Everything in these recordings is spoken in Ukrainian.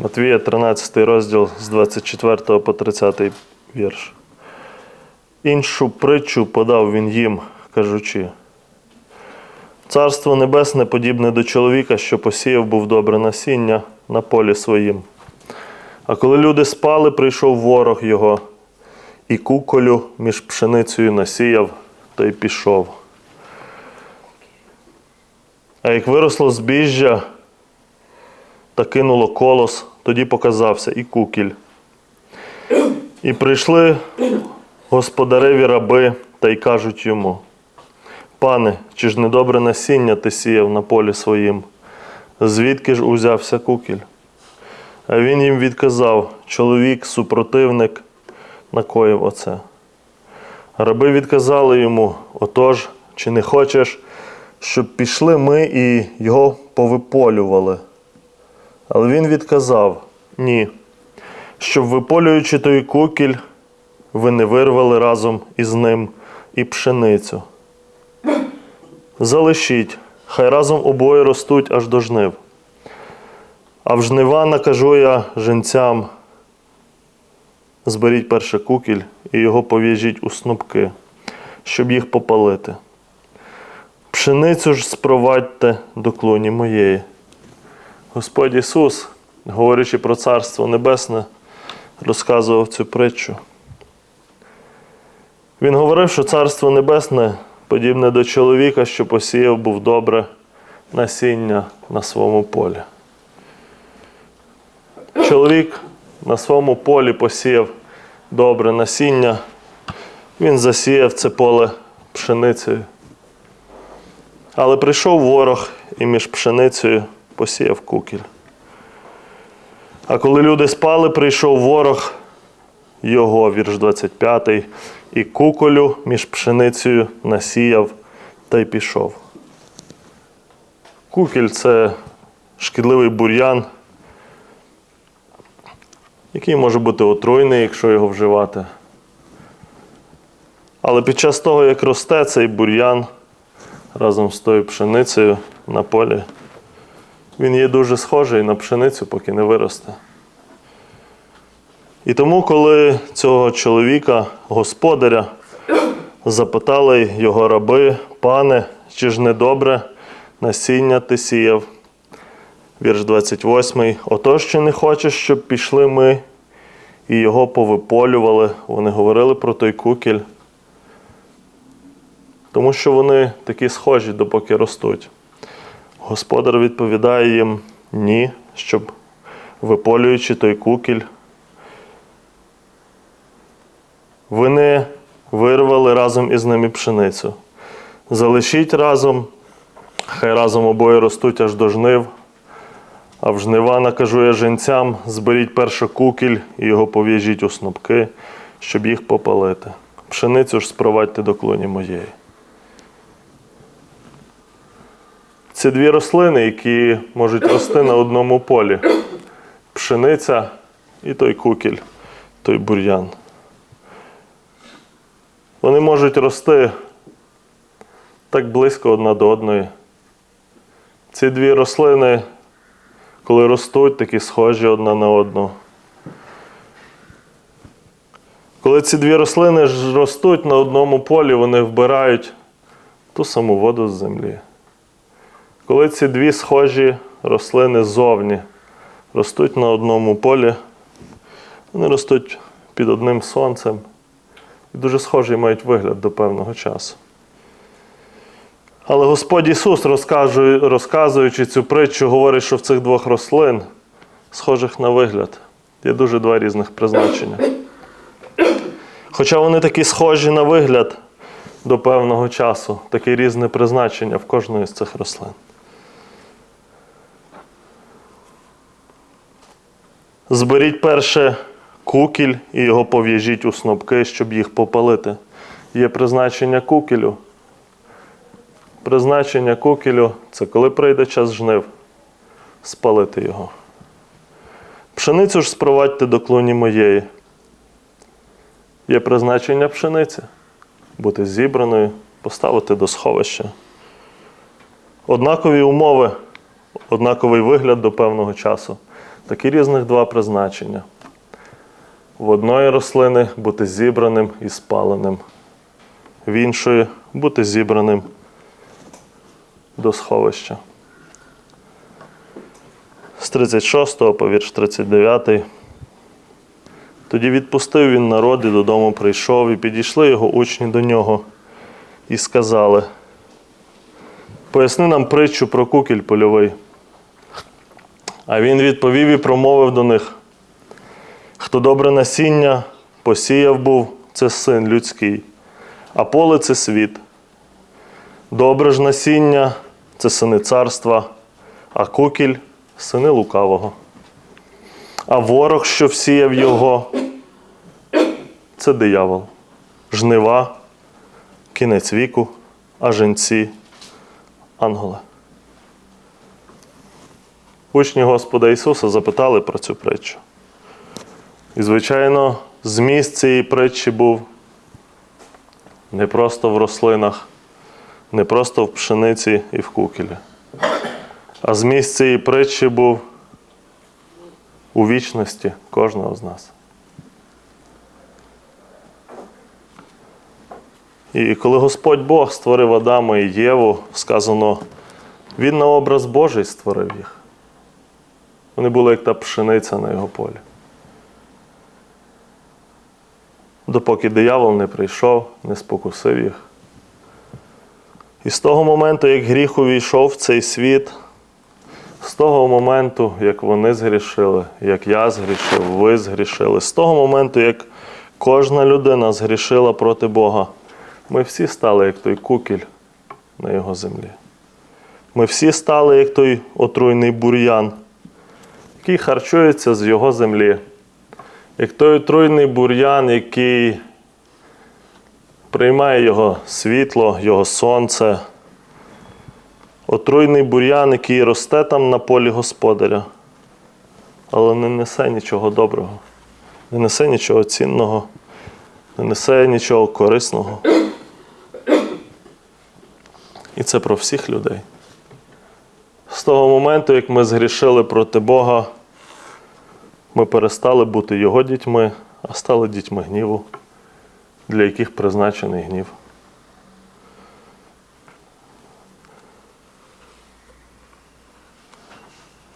Матвія, 13 розділ з 24 по 30 вірш. Іншу притчу подав він їм, кажучи. Царство небесне подібне до чоловіка, що посіяв був добре насіння на полі своїм. А коли люди спали, прийшов ворог його, і куколю між пшеницею насіяв, та й пішов. А як виросло збіжжя та кинуло колос, тоді показався і кукіль. І прийшли господареві раби та й кажуть йому: Пане, чи ж недобре насіння ти сіяв на полі своїм? Звідки ж узявся кукіль? А він їм відказав: чоловік, супротивник, накоїв оце. Раби відказали йому: Отож, чи не хочеш, щоб пішли ми і його повиполювали? Але він відказав: Ні, щоб виполюючи той кукіль, ви не вирвали разом із ним і пшеницю. Залишіть, хай разом обоє ростуть аж до жнив. А в жнива накажу я женцям: зберіть перше кукіль і його пов'яжіть у снопки, щоб їх попалити. Пшеницю ж спровадьте до клуні моєї. Господь Ісус, говорячи про Царство Небесне, розказував цю притчу. Він говорив, що Царство Небесне подібне до чоловіка, що посіяв був добре насіння на своєму полі. Чоловік на своєму полі посіяв добре насіння, він засіяв це поле пшеницею. Але прийшов ворог і між пшеницею посіяв кукіль. А коли люди спали, прийшов ворог його, вірш 25, і куколю між пшеницею насіяв та й пішов. Кукіль це шкідливий бур'ян, який може бути отруйний, якщо його вживати. Але під час того, як росте цей бур'ян разом з тою пшеницею на полі, він є дуже схожий на пшеницю, поки не виросте. І тому, коли цього чоловіка, господаря, запитали його раби, пане, чи ж не добре насіння ти сіяв? Вірш 28. Отож, чи не хочеш, щоб пішли ми і його повиполювали? Вони говорили про той кукіль. Тому що вони такі схожі, допоки ростуть. Господар відповідає їм ні, щоб, виполюючи той кукіль, ви не вирвали разом із ними пшеницю. Залишіть разом, хай разом обоє ростуть аж до жнив, а в жнива накажу я женцям, зберіть перше кукіль і його пов'яжіть у снопки, щоб їх попалити. Пшеницю ж спровадьте до клуні моєї. Це дві рослини, які можуть рости на одному полі: пшениця і той кукіль, той бур'ян. Вони можуть рости так близько одна до одної. Ці дві рослини, коли ростуть, такі схожі одна на одну. Коли ці дві рослини ростуть на одному полі, вони вбирають ту саму воду з землі. Коли ці дві схожі рослини ззовні ростуть на одному полі, вони ростуть під одним сонцем і дуже схожий мають вигляд до певного часу. Але Господь Ісус, розказуючи цю притчу, говорить, що в цих двох рослин, схожих на вигляд, є дуже два різних призначення. Хоча вони такі схожі на вигляд до певного часу, таке різне призначення в кожної з цих рослин. Зберіть перше кукіль і його пов'яжіть у снопки, щоб їх попалити. Є призначення кукілю. Призначення кукілю це коли прийде час жнив, спалити його. Пшеницю ж спровадьте до клуні моєї. Є призначення пшениці бути зібраною, поставити до сховища. Однакові умови, однаковий вигляд до певного часу. Такі різних два призначення. В одної рослини бути зібраним і спаленим, в іншої бути зібраним до сховища. З 36 по вірш 39. Тоді відпустив він народ і додому прийшов, і підійшли його учні до нього і сказали: Поясни нам притчу про кукіль польовий. А він відповів і промовив до них: Хто добре насіння посіяв був, це син людський, а поле це світ. Добре ж насіння це сини царства, а кукіль сини лукавого. А ворог, що всіяв його, це диявол, жнива, кінець віку, а женці ангели. Учні Господа Ісуса запитали про цю притчу. І, звичайно, зміст цієї притчі був не просто в рослинах, не просто в пшениці і в кукілі. А зміст цієї притчі був у вічності кожного з нас. І коли Господь Бог створив Адама і Єву, сказано, Він на образ Божий створив їх. Вони були як та пшениця на його полі. Допоки диявол не прийшов, не спокусив їх. І з того моменту, як гріх увійшов в цей світ, з того моменту, як вони згрішили, як я згрішив, ви згрішили, з того моменту, як кожна людина згрішила проти Бога, ми всі стали як той кукіль на його землі. Ми всі стали як той отруйний бур'ян, який харчується з його землі, як той отруйний бур'ян, який приймає його світло, його сонце. Отруйний бур'ян, який росте там на полі господаря, але не несе нічого доброго, не несе нічого цінного, не несе нічого корисного. І це про всіх людей. З того моменту, як ми згрішили проти Бога, ми перестали бути Його дітьми, а стали дітьми гніву, для яких призначений гнів.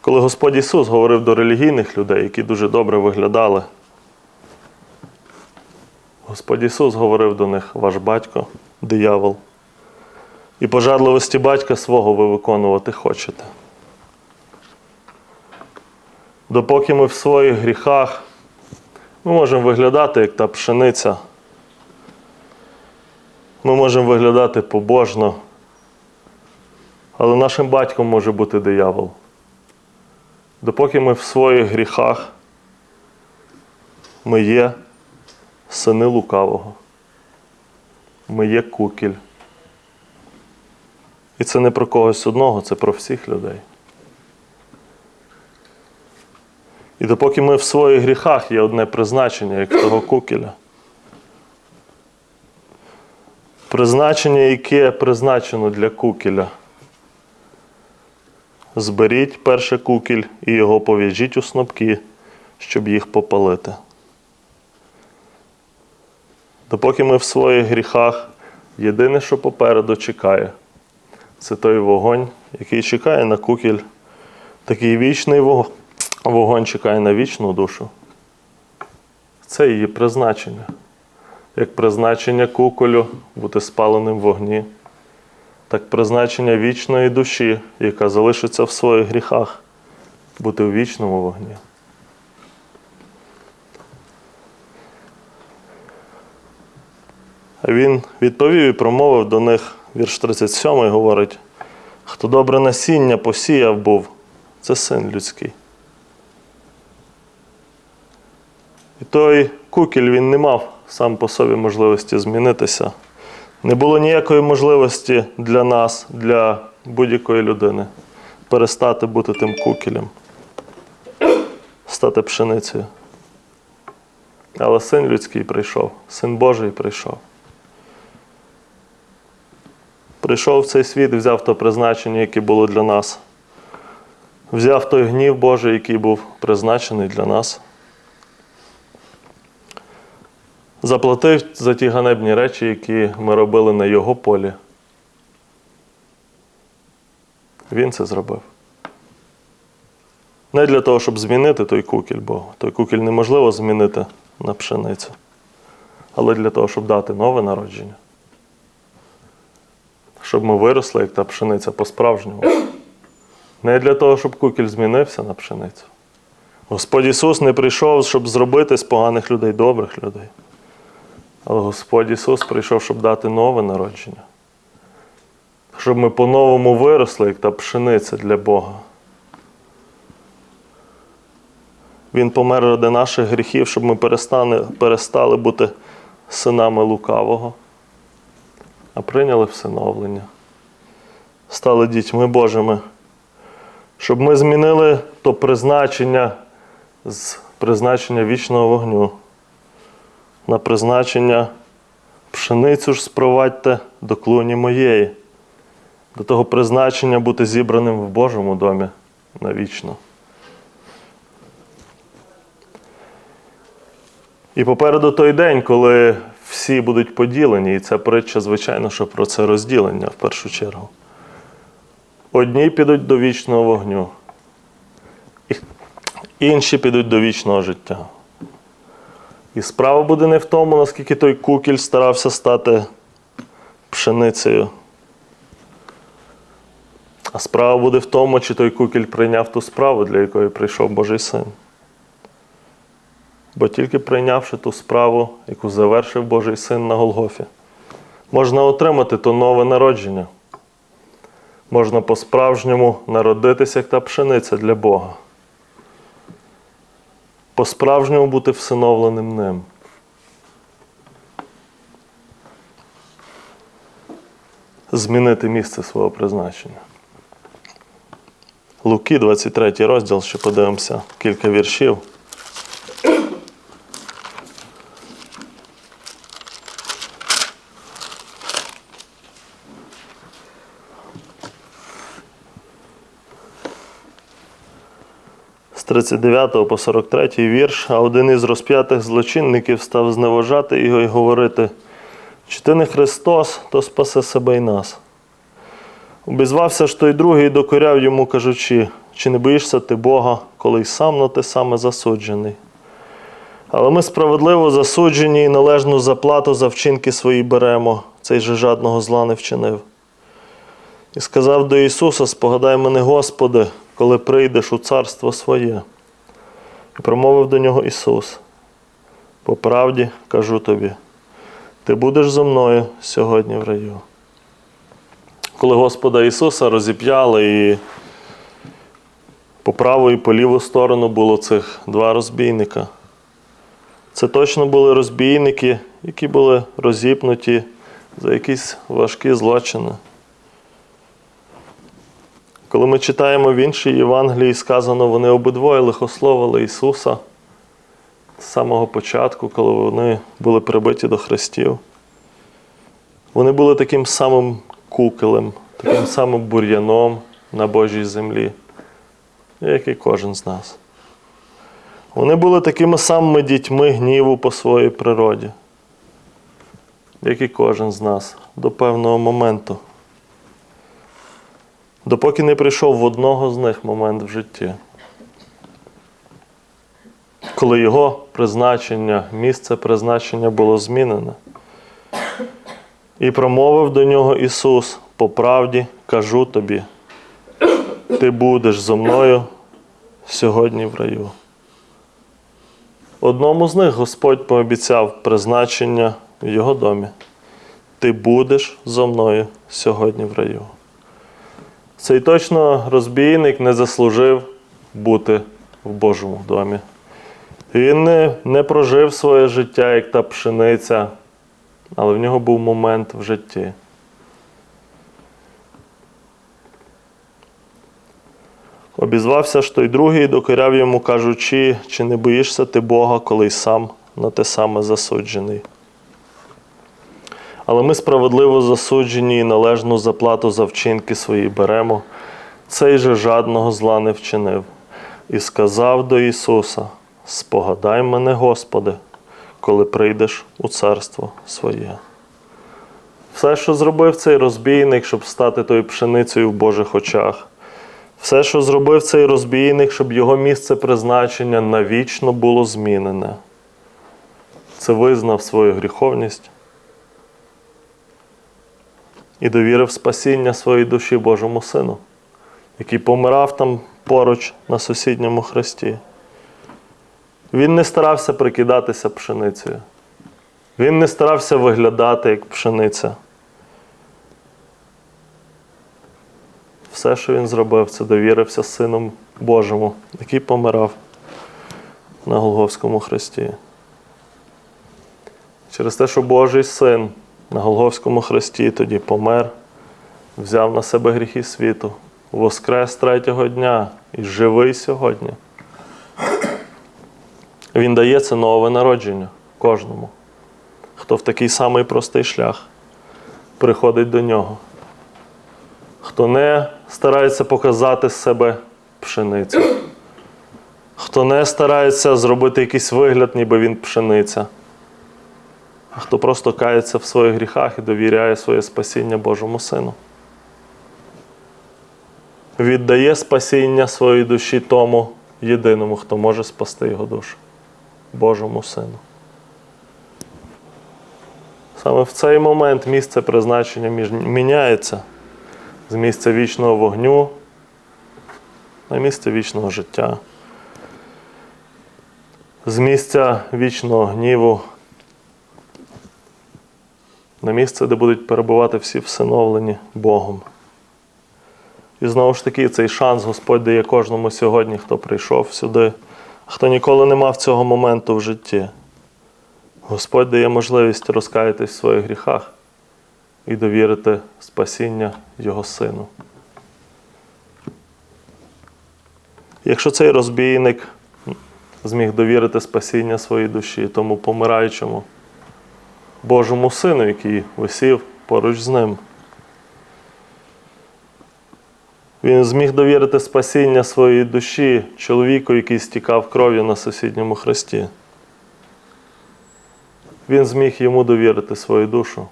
Коли Господь Ісус говорив до релігійних людей, які дуже добре виглядали, Господь Ісус говорив до них ваш батько, диявол. І пожадливості батька свого ви виконувати хочете. Допоки ми в своїх гріхах, ми можемо виглядати як та пшениця. Ми можемо виглядати побожно, але нашим батьком може бути диявол. Допоки ми в своїх гріхах, ми є сини лукавого. Ми є кукіль. І це не про когось одного, це про всіх людей. І допоки ми в своїх гріхах є одне призначення, як того кукіля. Призначення, яке призначено для кукіля. Зберіть перше кукіль і його пов'яжіть у снопки, щоб їх попалити. Допоки ми в своїх гріхах, єдине, що попереду чекає, це той вогонь, який чекає на кукіль. Такий вічний вог- вогонь чекає на вічну душу. Це її призначення. Як призначення куколю бути спаленим в вогні, так призначення вічної душі, яка залишиться в своїх гріхах, бути у вічному вогні. Він відповів і промовив до них, вірш 37 говорить: хто добре насіння посіяв був, це син людський. І той кукіль він не мав сам по собі можливості змінитися. Не було ніякої можливості для нас, для будь-якої людини перестати бути тим кукілем, стати пшеницею. Але син людський прийшов, син Божий прийшов. Прийшов в цей світ взяв то призначення, яке було для нас. взяв той гнів Божий, який був призначений для нас, заплатив за ті ганебні речі, які ми робили на його полі. Він це зробив. Не для того, щоб змінити той кукіль, бо той кукіль неможливо змінити на пшеницю, але для того, щоб дати нове народження. Щоб ми виросли, як та пшениця по-справжньому. Не для того, щоб кукіль змінився на пшеницю. Господь Ісус не прийшов, щоб зробити з поганих людей добрих людей. Але Господь Ісус прийшов, щоб дати нове народження. Щоб ми по-новому виросли, як та пшениця для Бога. Він помер ради наших гріхів, щоб ми перестали, перестали бути синами лукавого, а прийняли всиновлення. Стали дітьми Божими, щоб ми змінили то призначення з призначення вічного вогню на призначення пшеницю ж спровадьте до клуні моєї, до того призначення бути зібраним в Божому домі навічно. І попереду той день, коли всі будуть поділені, і ця притча, звичайно, що про це розділення в першу чергу. Одні підуть до вічного вогню, інші підуть до вічного життя. І справа буде не в тому, наскільки той кукіль старався стати пшеницею. А справа буде в тому, чи той кукіль прийняв ту справу, для якої прийшов Божий син. Бо тільки прийнявши ту справу, яку завершив Божий син на Голгофі, можна отримати то нове народження. Можна по-справжньому народитися, як та пшениця для Бога. По-справжньому бути всиновленим ним. Змінити місце свого призначення. Луки, 23 розділ, ще подивимося кілька віршів. 39 по 43 вірш, а один із розп'ятих злочинників став зневажати його і говорити: чи ти не Христос, то спаси себе й нас. Обізвався ж той другий і докоряв йому, кажучи, чи не боїшся ти Бога, коли й сам на те саме засуджений. Але ми справедливо засуджені і належну заплату за вчинки свої беремо, цей же жадного зла не вчинив. І сказав до Ісуса: Спогадай мене, Господи, коли прийдеш у царство своє. І промовив до нього Ісус. По правді кажу тобі, ти будеш зо мною сьогодні в раю. Коли Господа Ісуса розіп'яли і по праву і по ліву сторону було цих два розбійника. Це точно були розбійники, які були розіпнуті за якісь важкі злочини. Коли ми читаємо в іншій Євангелії, сказано, вони обидвоє лихословили Ісуса з самого початку, коли вони були прибиті до хрестів. Вони були таким самим кукелем, таким самим бур'яном на Божій землі, як і кожен з нас. Вони були такими самими дітьми гніву по своїй природі, як і кожен з нас до певного моменту допоки не прийшов в одного з них момент в житті, коли його призначення, місце призначення було змінене. І промовив до нього Ісус: по правді кажу тобі, ти будеш зо мною сьогодні в раю. Одному з них Господь пообіцяв призначення в його домі. Ти будеш зо мною сьогодні в раю. Цей точно розбійник не заслужив бути в Божому домі. Він не, не прожив своє життя, як та пшениця, але в нього був момент в житті. Обізвався ж той другий докоряв йому, кажучи, чи не боїшся ти Бога, коли сам на те саме засуджений. Але ми справедливо засуджені і належну заплату за вчинки свої беремо. цей же жадного зла не вчинив, і сказав до Ісуса: Спогадай мене, Господи, коли прийдеш у царство своє. Все, що зробив цей розбійник, щоб стати тою пшеницею в Божих очах, все, що зробив цей розбійник, щоб його місце призначення навічно було змінене, це визнав свою гріховність і довірив спасіння своїй душі Божому Сину, який помирав там поруч на сусідньому хресті. Він не старався прикидатися пшеницею. Він не старався виглядати як пшениця. Все, що він зробив, це довірився Сином Божому, який помирав на Голговському хресті. Через те, що Божий син на Голговському хресті тоді помер, взяв на себе гріхи світу, воскрес третього дня і живий сьогодні. Він дає це нове народження кожному, хто в такий самий простий шлях приходить до нього, хто не старається показати з себе пшеницю, хто не старається зробити якийсь вигляд, ніби він пшениця, а хто просто кається в своїх гріхах і довіряє своє спасіння Божому Сину. Віддає спасіння своїй душі тому єдиному, хто може спасти його душу. Божому Сину. Саме в цей момент місце призначення міняється з місця вічного вогню на місце вічного життя, з місця вічного гніву на місце, де будуть перебувати всі всиновлені Богом. І знову ж таки, цей шанс Господь дає кожному сьогодні, хто прийшов сюди, хто ніколи не мав цього моменту в житті. Господь дає можливість розкаятись в своїх гріхах і довірити спасіння Його Сину. Якщо цей розбійник зміг довірити спасіння своїй душі, тому помираючому Божому Сину, який висів поруч з ним, він зміг довірити спасіння своїй душі чоловіку, який стікав кров'ю на сусідньому хресті. Він зміг йому довірити свою душу.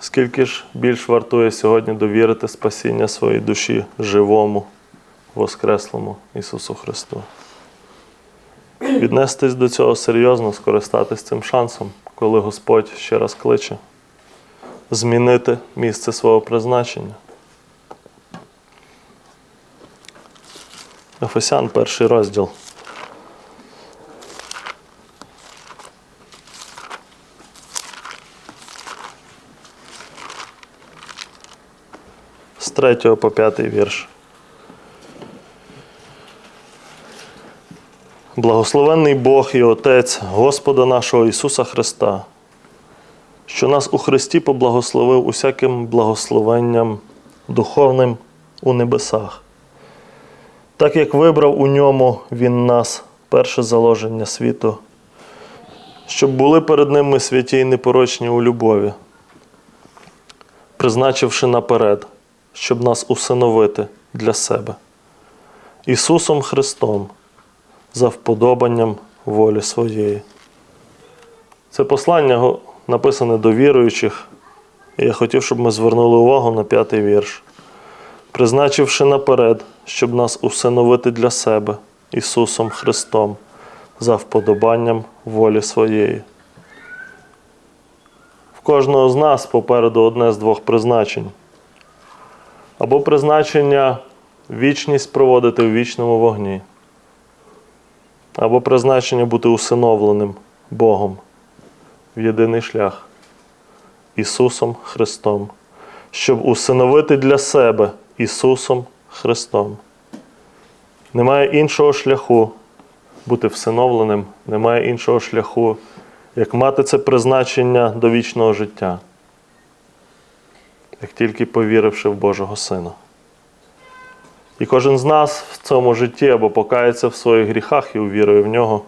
Скільки ж більш вартує сьогодні довірити спасіння своїй душі живому, Воскреслому Ісусу Христу? Віднестись до цього серйозно, скористатись цим шансом, коли Господь ще раз кличе, змінити місце свого призначення. Ефесян, перший розділ. З 3 по 5 вірш. Благословенний Бог і Отець Господа нашого Ісуса Христа, що нас у Христі поблагословив усяким благословенням духовним у небесах, так як вибрав у ньому Він нас перше заложення світу, щоб були перед ним ми святі й непорочні у любові, призначивши наперед, щоб нас усиновити для себе, Ісусом Христом за вподобанням волі своєї. Це послання написане до віруючих, і я хотів, щоб ми звернули увагу на п'ятий вірш. Призначивши наперед, щоб нас усиновити для себе Ісусом Христом за вподобанням волі своєї. В кожного з нас попереду одне з двох призначень. Або призначення вічність проводити в вічному вогні або призначення бути усиновленим Богом в єдиний шлях Ісусом Христом, щоб усиновити для себе Ісусом Христом. Немає іншого шляху бути всиновленим, немає іншого шляху, як мати це призначення до вічного життя, як тільки повіривши в Божого Сина. І кожен з нас в цьому житті або покається в своїх гріхах і увірує в нього,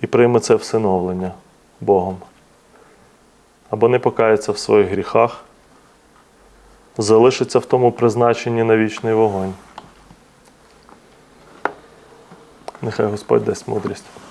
і прийме це всиновлення Богом. Або не покається в своїх гріхах залишиться в тому призначенні на вічний вогонь. Нехай Господь дасть мудрість.